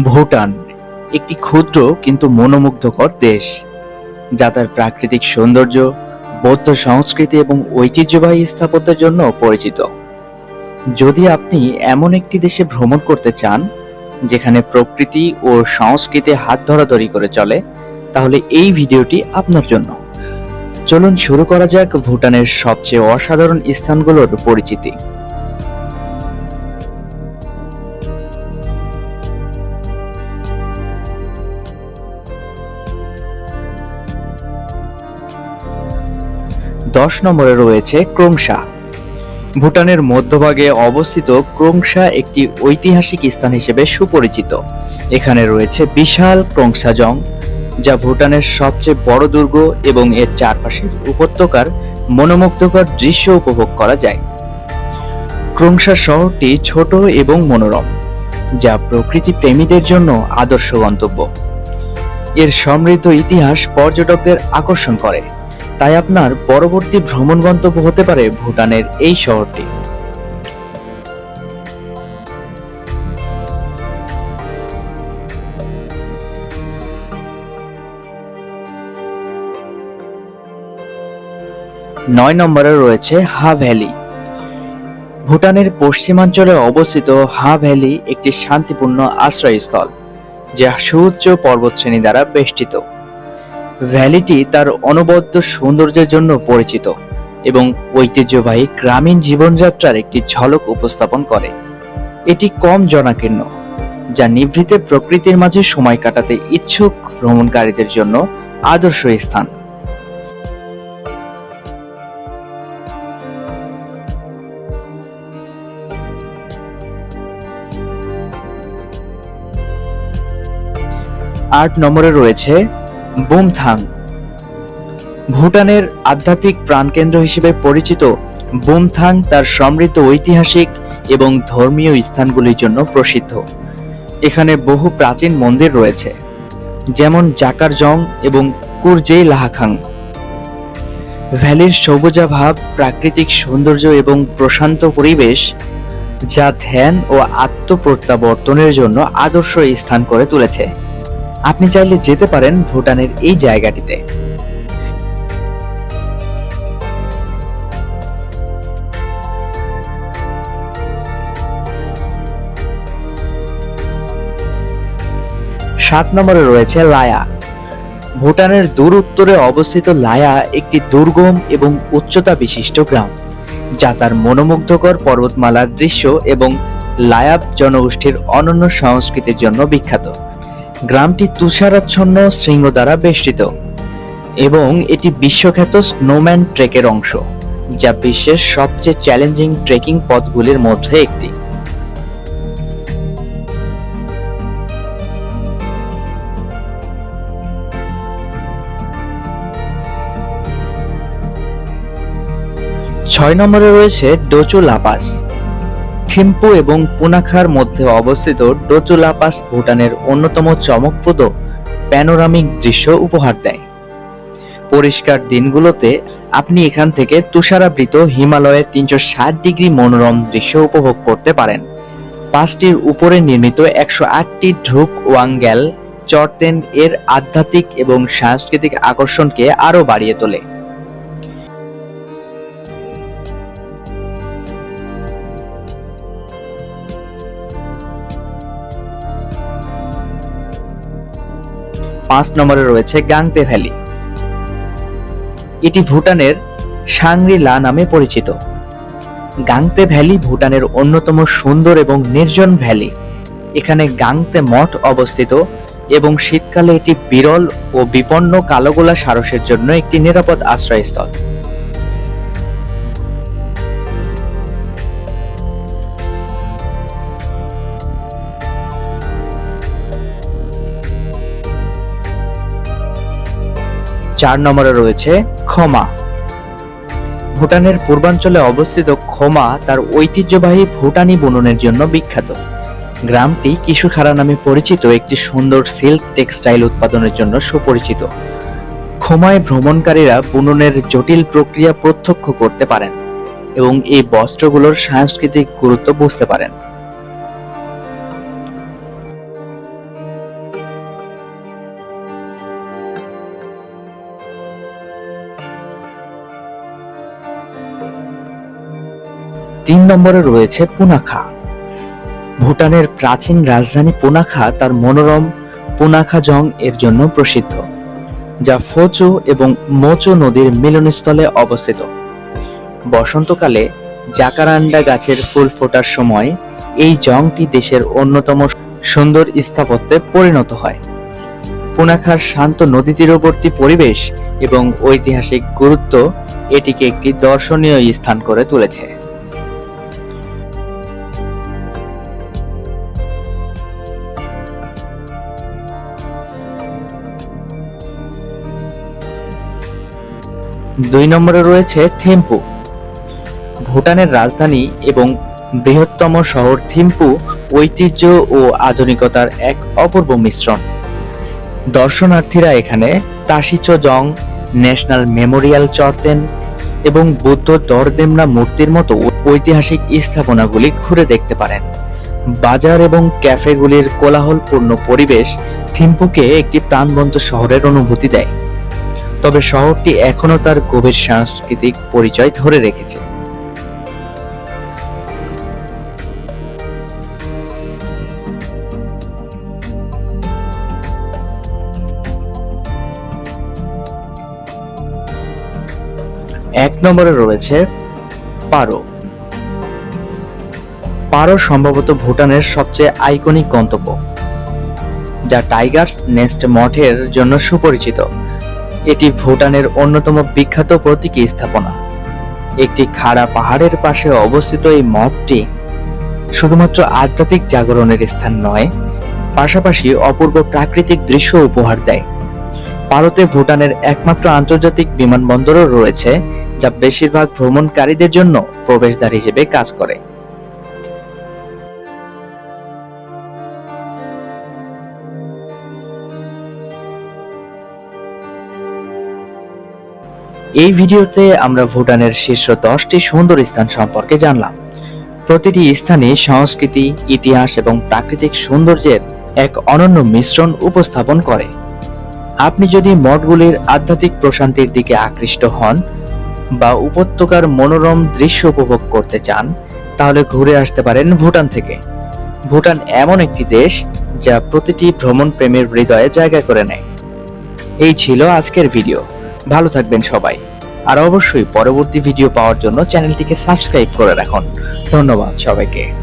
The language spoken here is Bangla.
ভুটান, একটি ক্ষুদ্র কিন্তু মনোমুগ্ধকর দেশ, যা তার প্রাকৃতিক সৌন্দর্য, বৌদ্ধ সংস্কৃতি এবং ঐতিহ্যবাহী স্থাপত্যের জন্য পরিচিত। যদি আপনি এমন একটি দেশে ভ্রমণ করতে চান, যেখানে প্রকৃতি ও সংস্কৃতি হাত ধরাধরি করে চলে, তাহলে এই ভিডিওটি আপনার জন্য। চলুন শুরু করা যাক ভুটানের সবচেয়ে অসাধারণ স্থানগুলোর পরিচিতি। দশ নম্বরে রয়েছে ক্রোংসা ভুটানের মধ্যভাগে অবস্থিত ক্রোংসা একটি ঐতিহাসিক স্থান হিসেবে সুপরিচিত। এখানে রয়েছে বিশাল ক্রোংসা জং যা ভুটানের সবচেয়ে বড় দুর্গ এবং এর চারপাশের উপত্যকার মনোমুগ্ধকর দৃশ্য উপভোগ করা যায়। ক্রোংসা শহরটি ছোট এবং মনোরম, যা প্রকৃতি প্রেমীদের জন্য আদর্শ গন্তব্য। এর সমৃদ্ধ ইতিহাস পর্যটকদের আকর্ষণ করে। তাই আপনার পরবর্তী ভ্রমণ গন্তব্য হতে পারে ভুটানের এই শহরটি। নয় নম্বরে রয়েছে হা ভ্যালি। ভুটানের পশ্চিমাঞ্চলে অবস্থিত হা ভ্যালি একটি শান্তিপূর্ণ আশ্রয়স্থল, যা সুউচ্চ পর্বতশ্রেণী দ্বারা বেষ্টিত। ভ্যালিটি তার অনবদ্য সৌন্দর্যের জন্য পরিচিত এবং ঐতিহ্যবাহী গ্রামীণ জীবনযাত্রার একটি ঝলক উপস্থাপন করে। এটি কম জনাকীর্ণ, যা নিভৃতে প্রকৃতির মাঝে সময় কাটাতে ইচ্ছুক ভ্রমণকারীদের জন্য আদর্শ স্থান। আট নম্বরে রয়েছে বুমথাং ভুটানের আধ্যাত্মিক প্রাণকেন্দ্র হিসেবে পরিচিত বুমথাং তার সমৃদ্ধ ঐতিহাসিক এবং ধর্মীয় স্থানগুলির জন্য প্রসিদ্ধ। এখানে বহু প্রাচীন মন্দির রয়েছে, যেমন জাকার জং এবং কুরজে লাহাখাং ভ্যালির সবুজাভাব, প্রাকৃতিক সৌন্দর্য এবং প্রশান্ত পরিবেশ, যা ধ্যান ও আত্মপ্রত্যাবর্তনের জন্য আদর্শ স্থান করে তুলেছে। আপনি চাইলে যেতে পারেন ভুটানের এই জায়গাটিতে। সাত নম্বরে রয়েছে লায়া। ভুটানের দূর উত্তরে অবস্থিত লায়া একটি দুর্গম এবং উচ্চতা বিশিষ্ট গ্রাম, যা তার মনোমুগ্ধকর পর্বতমালার দৃশ্য এবং লায়াব জনগোষ্ঠীর অনন্য সংস্কৃতির জন্য বিখ্যাত। গ্রামটি তুষারাচ্ছন্ন শৃঙ্গ দ্বারা বেষ্টিত, এবং এটি বিশ্বখ্যাত স্নোম্যান ট্রেকের অংশ, যা বিশ্বের সবচেয়ে চ্যালেঞ্জিং ট্রেকিং পথগুলির মধ্যে একটি। ছয় নম্বরে রয়েছে ডোচো লাপাস। থিম্পু এবং পুনাখার মধ্যে অবস্থিত ডোচো লাপাস ভুটানের অন্যতম চমকপ্রদ প্যানোরামিক দৃশ্য উপহার দেয়। পরিষ্কার দিনগুলোতে আপনি এখান থেকে তুষারাবৃত হিমালয়ের তিনশো ষাট ডিগ্রি মনোরম দৃশ্য উপভোগ করতে পারেন। পাঁচটির উপরে নির্মিত একশো আটটি ঢুক ওয়াঙ্গেল, চর্তেন এর আধ্যাত্মিক এবং সাংস্কৃতিক আকর্ষণকে আরও বাড়িয়ে তোলে। পাঁচ নম্বরে রয়েছে গাংতে ভ্যালি। এটি ভুটানের সাংরি লা নামে পরিচিত। গাংতে ভ্যালি ভুটানের অন্যতম সুন্দর এবং নির্জন ভ্যালি। এখানে গাংতে মঠ অবস্থিত এবং শীতকালে এটি বিরল ও বিপন্ন কালোগোলা সারসের জন্য একটি নিরাপদ আশ্রয়স্থল। চার নম্বরে রয়েছে ক্ষমা। ভুটানের পূর্বাঞ্চলে অবস্থিত ক্ষমা তার ঐতিহ্যবাহী ভুটানি বুননের জন্য বিখ্যাত। গ্রামটি কিশুখারা নামে পরিচিত একটি সুন্দর সিল্ক টেক্সটাইল উৎপাদনের জন্য সুপরিচিত। ক্ষমায় ভ্রমণকারীরা বুননের জটিল প্রক্রিয়া প্রত্যক্ষ করতে পারেন এবং এই বস্ত্রগুলোর সাংস্কৃতিক গুরুত্ব বুঝতে পারেন। তিন নম্বরে রয়েছে পুনাখা। ভুটানের প্রাচীন রাজধানী পুনাখা তার মনোরম পুনাখা জং এর জন্য প্রসিদ্ধ, যা ফোচু এবং মোচো নদীর মিলনস্থলে অবস্থিত। বসন্তকালে জাকারান্ডা গাছের ফুল ফোটার সময় এই জংটি দেশের অন্যতম সুন্দর স্থাপত্যে পরিণত হয়। পুনাখার শান্ত নদী তীরবর্তী পরিবেশ এবং ঐতিহাসিক গুরুত্ব এটিকে একটি দর্শনীয় স্থান করে তুলেছে। দুই নম্বরে রয়েছে থিম্পু। ভুটানের রাজধানী এবং বৃহত্তম শহর থিম্পু ঐতিহ্য ও আধুনিকতার এক অপূর্ব মিশ্রণ। দর্শনার্থীরা এখানে তাশিচো জং ন্যাশনাল মেমোরিয়াল চর্তেন এবং বুদ্ধ দরদেমনা মূর্তির মতো ঐতিহাসিক স্থাপনাগুলি ঘুরে দেখতে পারেন। বাজার এবং ক্যাফেগুলির কোলাহলপূর্ণ পরিবেশ থিম্পুকে একটি প্রাণবন্ত শহরের অনুভূতি দেয়। তবে শহরটি এখনও তার গভীর সাংস্কৃতিক পরিচয় ধরে রেখেছে। এক নম্বরে রয়েছে পারো। পারো সম্ভবত ভুটানের সবচেয়ে আইকনিক গন্তব্য, যা টাইগার্স নেস্ট মঠের জন্য সুপরিচিত। এটি ভুটানের অন্যতম বিখ্যাত প্রতীকী স্থাপনা। একটি খাড়া পাহাড়ের পাশে অবস্থিত এই মঠটি শুধুমাত্র আধ্যাত্মিক জাগরণের স্থান নয়, পাশাপাশি অপূর্ব প্রাকৃতিক দৃশ্য উপহার দেয়। ভারতে ভুটানের একমাত্র আন্তর্জাতিক বিমানবন্দরও রয়েছে, যা বেশিরভাগ ভ্রমণকারীদের জন্য প্রবেশদ্বার হিসেবে কাজ করে। এই ভিডিওতে আমরা ভুটানের শীর্ষ দশটি সুন্দর স্থান সম্পর্কে জানলাম। প্রতিটি স্থানে সংস্কৃতি, ইতিহাস এবং প্রাকৃতিক সৌন্দর্যের এক অনন্য মিশ্রণ উপস্থাপন করে। আপনি যদি মঠগুলির আধ্যাত্মিক প্রশান্তির দিকে আকৃষ্ট হন বা উপত্যকার মনোরম দৃশ্য উপভোগ করতে চান, তাহলে ঘুরে আসতে পারেন ভুটান থেকে। ভুটান এমন একটি দেশ যা প্রতিটি ভ্রমণ প্রেমের হৃদয়ে জায়গা করে নেয়। এই ছিল আজকের ভিডিও। ভালো থাকবেন সবাই। আর অবশ্যই পরবর্তী ভিডিও পাওয়ার জন্য চ্যানেলটিকে সাবস্ক্রাইব করে রাখুন। ধন্যবাদ সবাইকে।